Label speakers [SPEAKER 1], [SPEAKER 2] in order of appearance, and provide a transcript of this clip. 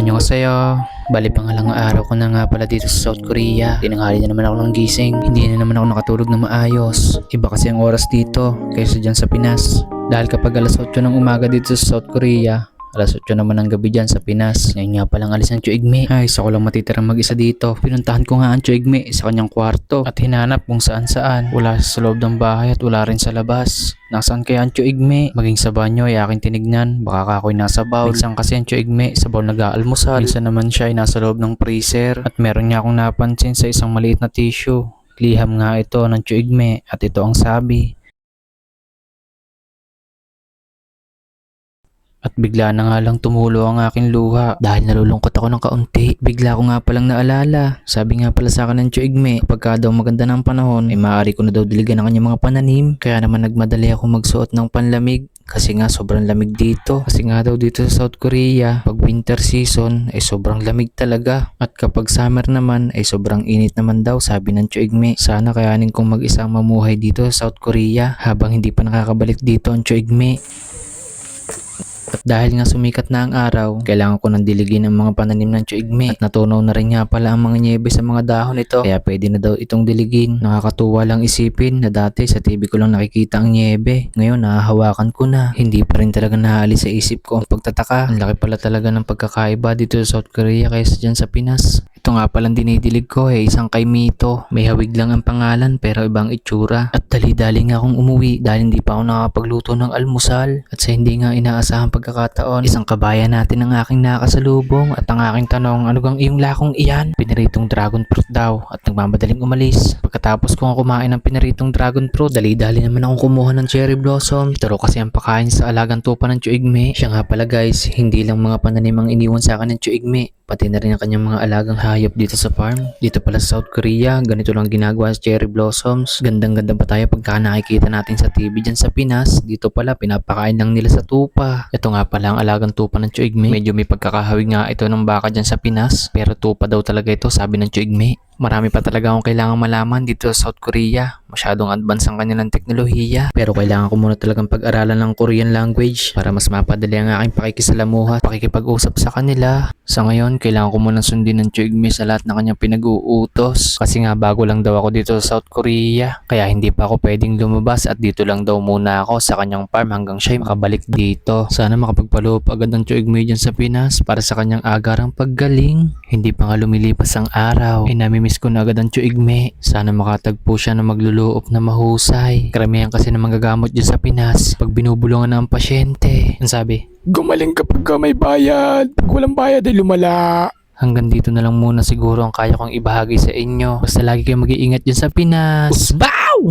[SPEAKER 1] Annyeonghaseyo. Bali pangalang araw ko na nga pala dito sa South Korea. Tinanghali na naman ako ng gising. Hindi na naman ako nakatulog na maayos. Iba kasi ang oras dito kaysa dyan sa Pinas. Dahil kapag alas 8 ng umaga dito sa South Korea, Alas 8 naman ng gabi dyan sa Pinas. Ngayon nga palang alis ng Chuigme. Ay, isa ko lang matitirang mag-isa dito. Pinuntahan ko nga ang Chuigme sa kanyang kwarto at hinanap kung saan saan. Wala sa loob ng bahay at wala rin sa labas. Nasaan kaya ang Chuigme? Maging sa banyo ay aking tinignan. Baka ako'y nasa bowl. Minsan kasi ang Chuigme sa bowl nag-aalmusal. Minsan naman siya ay nasa loob ng freezer. At meron niya akong napansin sa isang maliit na tissue. Liham nga ito ng Chuigme at ito ang sabi. At bigla na nga lang tumulo ang aking luha dahil nalulungkot ako ng kaunti. Bigla ko nga palang naalala. Sabi nga pala sa akin ng Chuigme, pagka daw maganda ng panahon, ay maaari ko na daw diligan ang kanyang mga pananim. Kaya naman nagmadali ako magsuot ng panlamig. Kasi nga sobrang lamig dito. Kasi nga daw dito sa South Korea, pag winter season ay sobrang lamig talaga. At kapag summer naman ay sobrang init naman daw sabi ng Chuigme. Sana kayanin kong mag-isang mamuhay dito sa South Korea habang hindi pa nakakabalik dito ang Chuigme. Dahil nga sumikat na ang araw, kailangan ko nang diligin ang mga pananim ng Chuigme. At natunaw na rin nga pala ang mga nyebe sa mga dahon nito. Kaya pwede na daw itong diligin. Nakakatuwa lang isipin na dati sa TV ko lang nakikita ang nyebe. Ngayon nahahawakan ko na. Hindi pa rin talaga naalis sa isip ko pagtataka. Ang laki pala talaga ng pagkakaiba dito sa South Korea kaysa dyan sa Pinas. Ito nga palang dinidilig ko eh, isang kay Mito. May hawig lang ang pangalan pero ibang itsura. At dali-dali nga akong umuwi dahil hindi pa ako nakapagluto ng almusal. At sa hindi nga inaasahang pagkakataon, isang kabayan natin ang aking nakasalubong at ang aking tanong, ano gang iyong lakong iyan? Pinaritong dragon fruit daw at nagmamadaling umalis. Pagkatapos ko nga kumain ng pinaritong dragon fruit, dali-dali naman akong kumuha ng cherry blossom. Raw kasi ang pakain sa alagang tupa ng Chuigme. Siya nga pala guys, hindi lang mga pananim ang iniwan sa akin ng Chuigme pati na rin ang kanyang mga alagang hayop dito sa farm. Dito pala sa South Korea, ganito lang ginagawa sa cherry blossoms. Gandang-ganda pa tayo pagka nakikita natin sa TV dyan sa Pinas. Dito pala, pinapakain lang nila sa tupa. Ito nga pala ang alagang tupa ng Chuigme. Medyo may pagkakahawig nga ito ng baka dyan sa Pinas. Pero tupa daw talaga ito, sabi ng Chuigme. Marami pa talaga akong kailangang malaman dito sa South Korea. Masyadong advance ang kanilang teknolohiya. Pero kailangan ko muna talagang pag-aralan ng Korean language para mas mapadali ang aking pakikisalamuha at pakikipag-usap sa kanila. Sa ngayon, kailangan ko muna sundin ng Chuigme sa lahat ng kanyang pinag-uutos. Kasi nga bago lang daw ako dito sa South Korea. Kaya hindi pa ako pwedeng lumabas at dito lang daw muna ako sa kanyang farm hanggang siya'y makabalik dito. Sana makapagpaloob agad ng Chuigme dyan sa Pinas para sa kanyang agarang paggaling. Hindi pa nga lumilipas ang araw. Eh namimiss ko na agad ang Chuigme. Sana makatagpo siya na magluluop na mahusay. Karamihan kasi na manggagamot dyan sa Pinas pag binubulungan na ang pasyente. Ang sabi,
[SPEAKER 2] Gumaling kapag ka may bayad. Pag walang bayad ay lumala.
[SPEAKER 1] Hanggang dito na lang muna siguro ang kaya kong ibahagi sa inyo. Basta lagi kayong mag-iingat dyan sa Pinas. Bow!